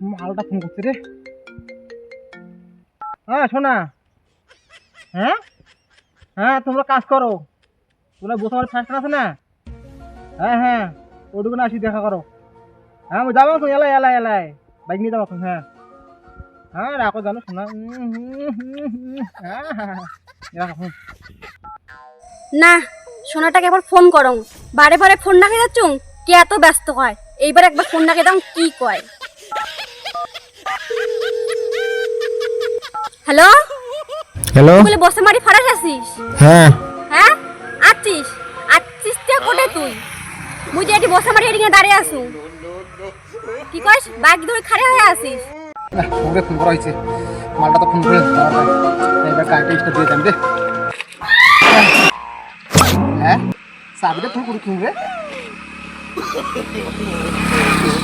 মালটা ফোন করছে রে। হ্যাঁ শোনা হ্যাঁ? হ্যাঁ তোমরা কাজ করো। তোমরা বসে আমার ফ্যাশন আছে না? হ্যাঁ হ্যাঁ। ওটুকু না আসি, দেখা করো। হ্যাঁ আমি যাব এখন। এলাই এলাই বাইক নিয়ে যাব হ্যাঁ। হ্যাঁ রাখো, জানো শোনা হ্যাঁ হ্যাঁ হ্যাঁ। না সোনাটাকে একবার ফোন করং। বারে বারে ফোন না খেয়ে যাচ্ছুং কে এত ব্যস্ত হয়? এইবার একবার ফোন না খেয়ে কি কয়? হ্যালো? হ্যালো? বলে বসে মারি ফারাস আছিস হ্যাঁ। হ্যাঁ? আছিস? আছিস তে কোটে তুই? মুই যে এটি বসে মারি এদিকে দাঁড়িয়ে আসু কি কইস? বাইক ধরে খাড়ে হয়ে আসিস সঙ্গে ফোন করা হয়েছে মালটা তো ফোন করে এবার স্টার্ট দিয়ে দেন রে। হ্যাঁ? চাবিটা ফোন করি শালা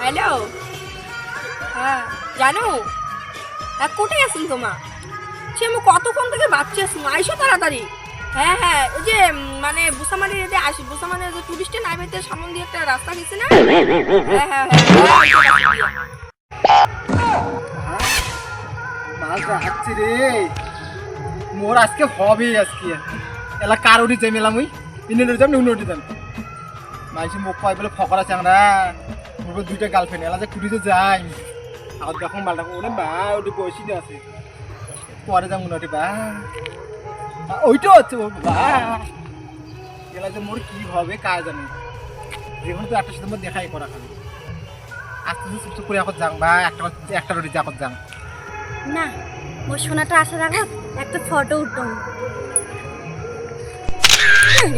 হ্যালো হ্যাঁ জানু? হ্যাঁ কোথায় আছেন তোমা? সে আমি কতক্ষণ থেকে বাচ্চা আছি আইসো তাড়াতাড়ি। হ্যাঁ হ্যাঁ ওই যে মানে বুসামারি যে আসি বুসামারি যে টুরিস্টে নাইবেতে সামন দিয়ে একটা রাস্তা গেছে না? হ্যাঁ হ্যাঁ হ্যাঁ রে। মোর আজকে হবে আজকে। এলা কার উঠি যাই মেলাম ওই। ইনে উঠে যাম নুন উঠে যাম মাইসে মুখ পাই বলে ফকরা চাংরা বলে দুইটা গার্লফ্রেন্ড এলা যে কুটিতে যাই আর যখন মালটা ওরে বা ওটি বসি না আছে। পরে যাম উনি বা। ওইটা হচ্ছে ও বা। এলা যে মোর কি হবে কাজ জানে। যেখানে তো একটা সাথে দেখাই করা খালি। আস্তে আস্তে চুপ চুপ করে এখন যাং বা, একটা একটা রোটি যাকত যাং না মোর সোনাটা আসার আগে একটা ফটো উঠতাম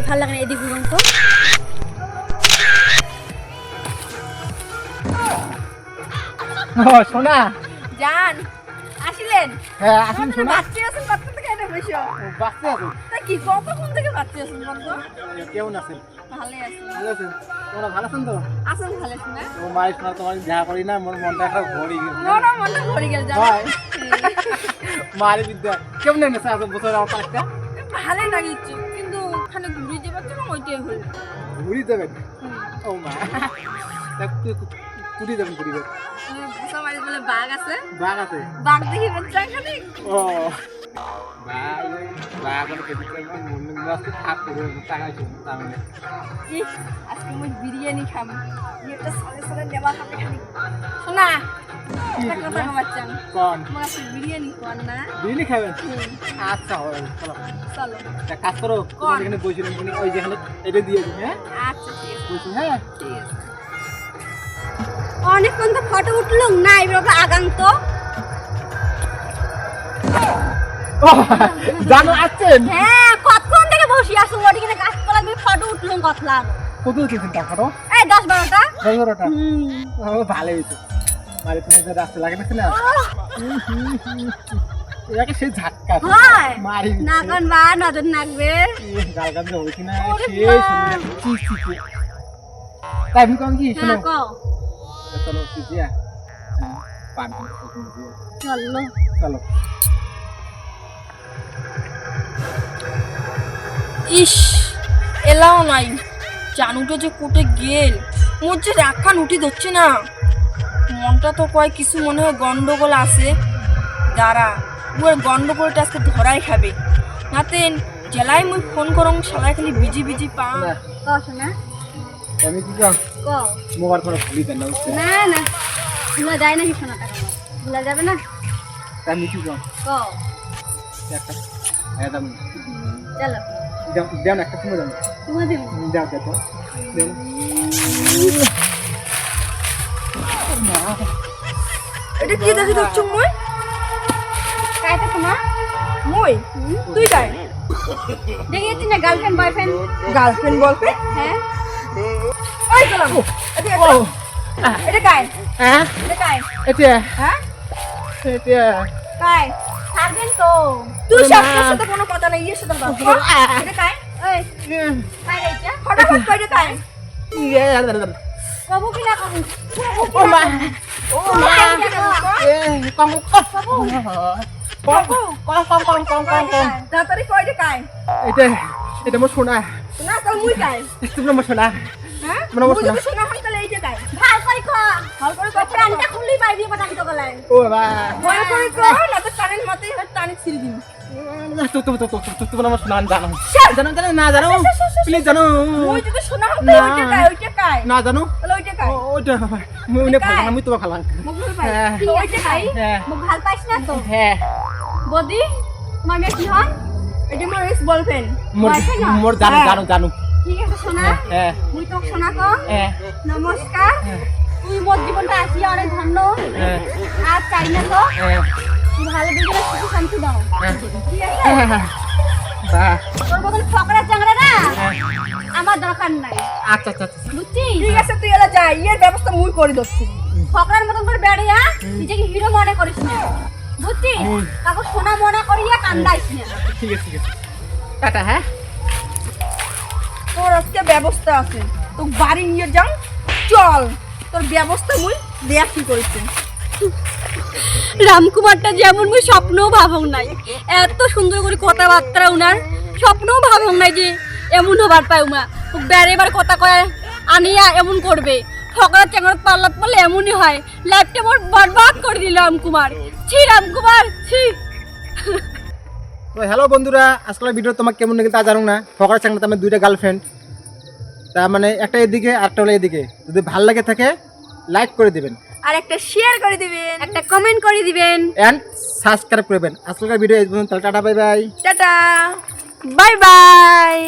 ভালো লাগে না, এদিক ঘুরুন তো। ও শোনা জান আসিলেন? হ্যাঁ আসুন শোনা বাচ্চা আছেন কত থেকে এটা বসো। বাঁচতে আছো? তা কি কতক্ষণ থেকে বাচ্চা আছেন বন্ধু? কেমন আছেন? ভালোই আছেন ভালো আছেন? তোমরা ভালো আছেন তো? আছেন ভালো আছেন না ও তোমার যা করি না মোর মনটা একটা ভরি গেছে মনে মনে ভরে গেল জানো। মারি বিদ্যা কেমন এনেছে আজ বছর একটা ভালোই লাগিচ্ছে কিন্তু ওখানে ঘুরে যাবার জন্য ওইটাই হলো। ঘুরি দেবেন ও মা। দেবেন কুড়ি দেবেন বুসা বলে বাঘ আছে। বাঘ আছে? বাঘ দেখি বাচ্চা এখানে ও। বাঘ ওই বাঘ আর কেটে কেটে মনে মস্ত থাক করে টাকাইছো তার মানে আজকে মুই বিরিয়ানি খাব এটা সালে সালে নেওয়া হবে খালি। শোনা আজকে বিরিয়ানি খাবেন? আচ্ছা চলো। চলো। কাজ করো এখানে বসছিলাম তুমি ওই যেখানে এটা দিয়ে হ্যাঁ? আচ্ছা ঠিক আছে। বলছি হ্যাঁ? ঠিক আছে। অনেকক্ষণ তো ফটো উঠল না এবার ওকে আগাম তো। জানো আসছেন হ্যাঁ কতক্ষণ থেকে বসে আসো ওদিকে গাছপালা দিয়ে ফটো উঠল কতলাম কত উঠেছেন টাকাটা এই দশ বারোটা। দশ বারোটা? ও ভালো হয়েছে। মানে তুমি যে রাস্তা লাগে না না এটাকে সেই ঝাটকা। মারি না বা নজর নাকবে। গাল গাল যে না সেই সুন্দর চি চি চি। তাই আমি কম কি? শোনো। চলো পান চলো চলো ইস এলাও নাই জানুটা যে কোটে গেল মোর যে রাখান উঠি ধরছে না মনটা তো কয় কিছু মনে হয় গন্ডগোল আছে দাঁড়া ওর গন্ডগোলটা আজকে ধরাই খাবে নাতেন জেলায় মুই ফোন করং শালায় খালি বিজি বিজি পা শোনা আমি কি কম কও মোবাইল করে ভুলি দেন না না না। ভুলা যায় নাকি সোনাটা ভুলা যাবে না? আমি কি কম কও একটা একদম চলো। দেন একটা সময় দেন তোমার দিব। দাও দেখো দেন এটা কি দেখি ধরছ মই? কাইটা তোমার? মই? তুই গাই দেখিয়েছি না গার্লফ্রেন্ড বয়ফ্রেন্ড গার্লফ্রেন্ড বলফ্রেন্ড হ্যাঁ। ওই চলো ও। এটা কাই? হ্যাঁ? এটা কাই? এটা? হ্যাঁ? এটা? কাই? থাকবেন তো। তুই সবটার সাথে কোনো কথা নাই এর সাথে কথা এটা কাই? ওই। হ্যাঁ। কাই এটা? ফটাফট কইরে কাই? কবু কি না কবু? ও মা। ও মা। এ কবু? কবু? কম কম কম কম কম কম কম তাড়াতাড়ি কই? দে কাই? এটা এটা মোর সোনা। সোনা তো মুই কাই? তুমি মোর সোনা। মানে আমার মুই শোনা। হয় তাহলে এই যে কাই ভালো করে কো ভালো করে কথা প্রাণটা খুললি দিয়ে পাঠাই তো গলায়। ও বাবা। ভয় করে কো না তো টানের মাথায় টানি ছিড়ে দিন তো তো তো তো তুমি আমার সোনা জানো। জানো জানো না জানো। প্লিজ জানো। মুই যদি শোনা হয় না। ওইটা কাই ওইটা কাই না জানো। তাহলে ওইটা কাই ওইটা না মুই ভালো মুখ ধরে পাই হ্যাঁ। ওইটা কাই হ্যাঁ। ভালো পাইছ না তো? হ্যাঁ। বদি কি হন? এটা মোর না? জানো হ্যাঁ। জানো জানো। ঠিক আছে শোনা হ্যাঁ। মুই তোকে শোনা কম হ্যাঁ। নমস্কার তুই মোর জীবনটা আসিয়া অনেক ধন্য। হ্যাঁ। আর চাই না তো হ্যাঁ। তুই ভালো দিকে সুখী শান্তি দাও। ঠিক আছে? বাহ। তোর মতন ফকরা চাংড়া না? আমার দরকার নাই। আচ্ছা আচ্ছা আচ্ছা। বুঝছিস? ঠিক আছে তুই এলা যা। ইয়ের ব্যবস্থা মুই করে দিচ্ছি। ফকরার মতন করে বেড়িয়া নিজেকে হিরো মনে করিস না। বুঝছিস? হুম। কাকু সোনা মনে করিয়া কান্দাইস না। ঠিক আছে ঠিক আছে। টাটা হ্যাঁ। তোর আজকে ব্যবস্থা আছে। তো বাড়ি নিয়ে যাও চল। তোর ব্যবস্থা মুই দেয়া কি করেছি রামকুমারটা যেমন মুই স্বপ্নও ভাবং নাই। এত সুন্দর করে কথাবার্তা উনার, স্বপ্নও ভাবং নাই যে এমন হবার পায় উমা। বেড়ে বার কথা কয়, আনিয়া এমন করবে। ফকরা চেঙ্গর পাল্লাত পারলে এমনই হয়। লাইফটা মোর বরবাদ করে দিল রামকুমার। ছি রামকুমার, ছি। তো হ্যালো বন্ধুরা আজকাল ভিডিও তোমাকে কেমন লেগে তা জানো না? ফকরা চাংলাতে আমার দুইটা গার্লফ্রেন্ড তার মানে একটা এদিকে আরেকটা হলো এদিকে। যদি ভালো লাগে থাকে লাইক করে দিবেন। আর একটা শেয়ার করে দিবেন। একটা কমেন্ট করে দিবেন। অ্যান্ড সাবস্ক্রাইব করবেন আজকালকার ভিডিও এই পর্যন্ত। Tata bye bye tata. Bye bye